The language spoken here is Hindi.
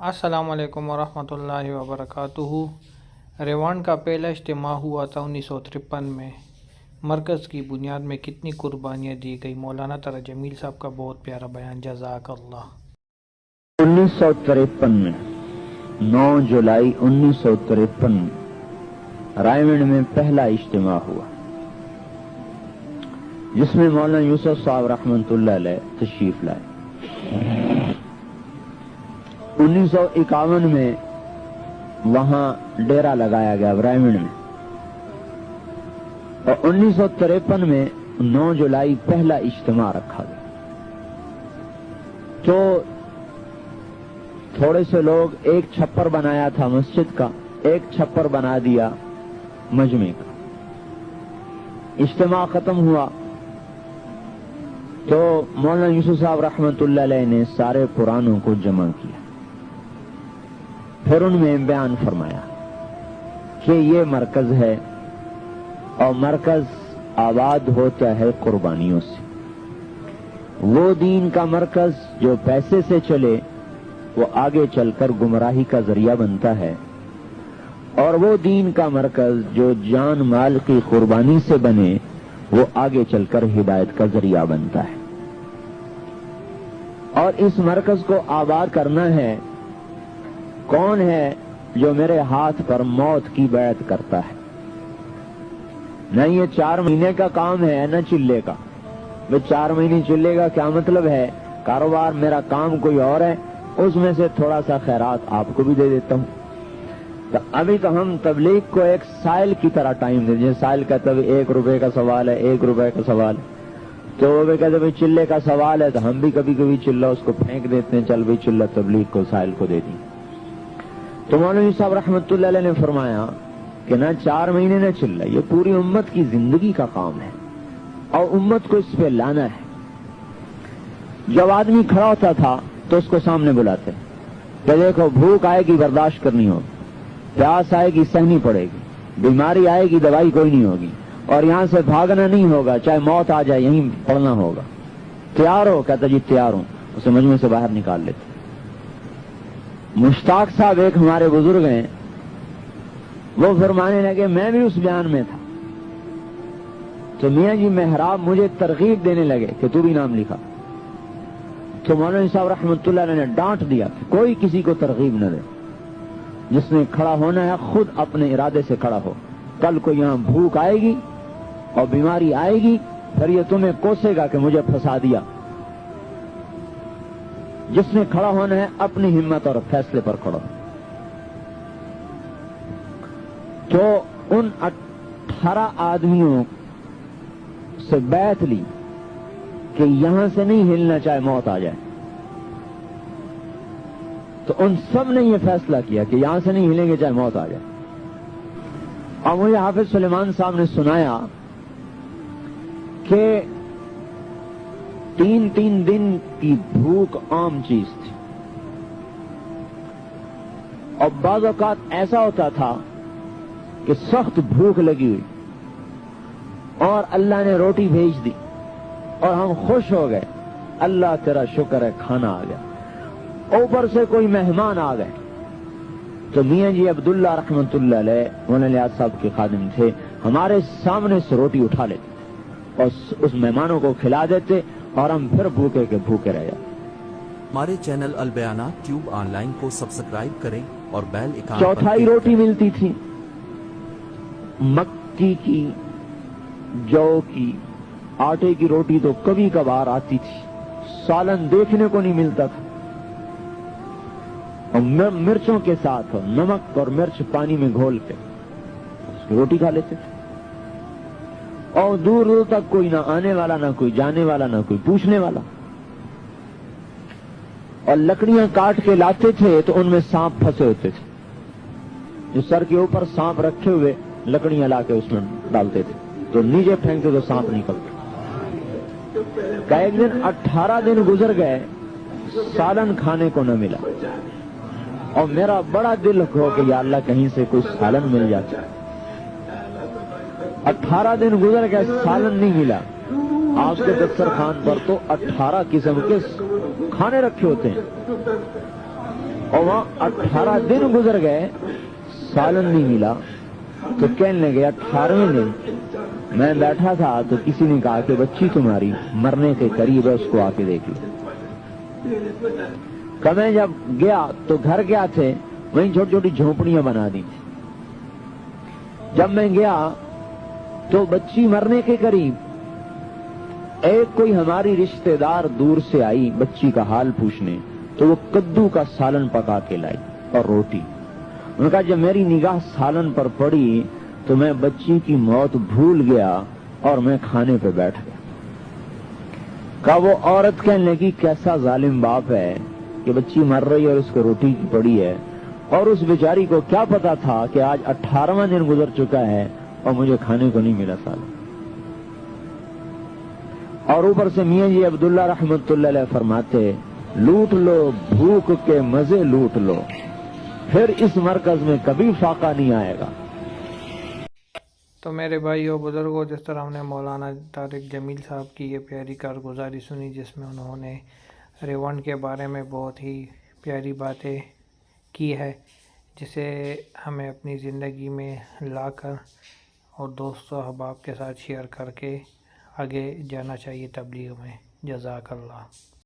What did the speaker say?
असलकम वरहमल वबरक रेवान का पहला इज्तम हुआ था उन्नीस सौ तिरपन में। मरकज़ की बुनियाद में कितनी कुर्बानियाँ दी गई? मौलाना तरा जमील साहब का बहुत प्यारा बयान जजाक अल्लाह उन्नीस सौ तिरपन में 9 जुलाई उन्नीस सौ तिरपन रायगढ़ में पहला इज्तम हुआ। जिसमें मौलाना यूसुफ साहब रहमतुल्लाह तशरीफ़ लाए। उन्नीस सौ इक्यावन में वहाँ डेरा लगाया गया ब्राह्मण में। और उन्नीस सौ तिरपन में 9 जुलाई पहला इज्तम रखा गया। तो थोड़े से लोग एक छप्पर बनाया था मस्जिद का, एक छप्पर बना दिया मजमे का। इज्तम खत्म हुआ। तो मौलाना यूसुफ साहब रहमतुल्लाह ने सारे पुरानों को जमा किया। फिर उनमें बयान फरमाया कि ये मरकज है और मरकज आबाद होता है कुर्बानियों से। वो दीन का मरकज जो पैसे से चले, वो आगे चलकर गुमराही का ज़रिया बनता है। और वो दीन का मरकज जो जान माल की कुर्बानी से बने, वो आगे चलकर हिदायत का ज़रिया बनता है। और इस मरकज को आबाद करना है कौन है जो मेरे हाथ पर मौत की बैत करता है? न ये चार महीने का काम है, न चिल्ले का। वे चार महीने चिल्ले का क्या मतलब है? कारोबार मेरा काम कोई और है, उसमें से थोड़ा सा खैरात आपको भी दे देता हूँ। तो अभी तो हम तबलीग को एक साइल की तरह टाइम दे जैसे साइल का तब एक रुपए का सवाल है, एक रुपए का सवाल है। तो वो भी कहते भाई, चिल्ले का सवाल है। तो हम भी कभी कभी चिल्ला, उसको फेंक देते हैं, चल भाई, चिल्ला तबलीग को, साइल को दे दी। तो मौलवी साहब रहमत ने फरमाया कि ना चार महीने न चिल्ला, ये पूरी उम्मत की ज़िंदगी का काम है। और उम्मत को इस पे लाना है। जब आदमी खड़ा होता था तो उसको सामने बुलाते। कि देखो, भूख आएगी, बर्दाश्त करनी होगी। प्यास आएगी, सहनी पड़ेगी। बीमारी आएगी, दवाई कोई नहीं होगी। और यहाँ से भागना नहीं होगा, चाहे मौत आ जाए, यहीं पड़ना होगा। तैयार हो, कहता जी तैयार हूँ। उसे मजमे से बाहर निकाल लेते। मुश्ताक साहब एक हमारे बुज़ुर्ग हैं। वो फरमाने लगे, मैं भी उस बयान में था। तो मियाँ जी मेहराब मुझे तरकीब देने लगे कि तू भी नाम लिखा। तो मौलाना साहब रहमतुल्लाह ने डांट दिया कि कोई किसी को तरकीब न दे। जिसने खड़ा होना है, खुद अपने इरादे से खड़ा हो। कल को यहाँ भूख आएगी और बीमारी आएगी, फिर ये तुम्हें कोसेगा कि मुझे फंसा दिया। जिसने खड़ा होना है, अपनी हिम्मत और फैसले पर खड़ा। तो उन अठारह आदमियों से बैत ली कि यहाँ से नहीं हिलना चाहे मौत आ जाए। तो उन सबने यह फैसला किया कि यहाँ से नहीं हिलेंगे चाहे मौत आ जाए। और मुझे हाफिज सुलेमान साहब ने सुनाया कि तीन तीन दिन की भूख आम चीज़ थी। और बाज ऐसा होता था कि सख्त भूख लगी हुई और अल्लाह ने रोटी भेज दी और हम खुश हो गए। अल्लाह तेरा शुक्र है, खाना आ गया। ऊपर से कोई मेहमान आ गए। तो मियाँ जी अब्दुल्ला मौलाना साहब के खादिम थे, हमारे सामने से रोटी उठा लेते और उस मेहमानों को खिला देते और हम फिर भूखे के भूखे रह। जाते हमारे चैनल अलबयाना ट्यूब ऑनलाइन को सब्सक्राइब करें और बैल आइकन चौथाई रोटी मिलती थी। मक्की की जौ की आटे की रोटी तो कभी कभार आती थी। सालन देखने को नहीं मिलता था। और मिर्चों के साथ नमक और मिर्च पानी में घोल के रोटी खा लेते थे। और दूर दूर तक कोई ना आने वाला, ना कोई जाने वाला, ना कोई पूछने वाला। और लकड़ियाँ काट के लाते थे तो उनमें सांप फंसे होते थे। जो सर के ऊपर सांप रखे हुए लकड़ियाँ लाके उसमें डालते थे। तो नीचे फेंकते तो सांप निकलते एक दिन अट्ठारह दिन गुजर गए, सालन खाने को न मिला। और मेरा बड़ा दिल हो कि अल्लाह कहीं से कोई सालन मिल जाता। अठारह दिन गुजर गए, सालन नहीं मिला। आपके दफ्तर खान पर तो अठारह किस्म के खाने रखे होते हैं। और वहाँ अठारह दिन गुजर गए, सालन नहीं मिला। तो कहने लगे, अठारहवें दिन मैं बैठा था तो किसी ने कहा कि बच्ची तुम्हारी मरने के करीब है, उसको आके देख लो। कब मैं जब गया तो घर गया थे, वहीं छोटी छोटी झोपड़ियाँ बना दी। जब मैं गया तो बच्ची मरने के करीब एक कोई हमारी रिश्तेदार दूर से आई बच्ची का हाल पूछने तो वो कद्दू का सालन पका के लाई और रोटी। उनका जब मेरी निगाह सालन पर पड़ी तो मैं बच्ची की मौत भूल गया और मैं खाने पे बैठ गया। का वो औरत कहने लगी, कैसा जालिम बाप है कि बच्ची मर रही है और उसको रोटी पड़ी है और उस बेचारी को क्या पता था कि आज अठारहवा दिन गुजर चुका है और मुझे खाने को नहीं मिला साल। और ऊपर से मियाँ जी अब्दुल्ला रहमतुल्लाह फरमाते, लूट लो, भूख के मज़े लूट लो। फिर इस मरकज में कभी फाका नहीं आएगा। तो मेरे भाइयों, बुज़ुर्गों, जिस तरह हमने मौलाना तारिक जमील साहब की ये प्यारी कारगुजारी सुनी, जिसमें उन्होंने रेवंड के बारे में बहुत ही प्यारी बातें की है, जिसे हमें अपनी ज़िंदगी में लाकर और दोस्तों अहबाब के साथ शेयर करके आगे जाना चाहिए तबलीग में। जज़ाकल्ला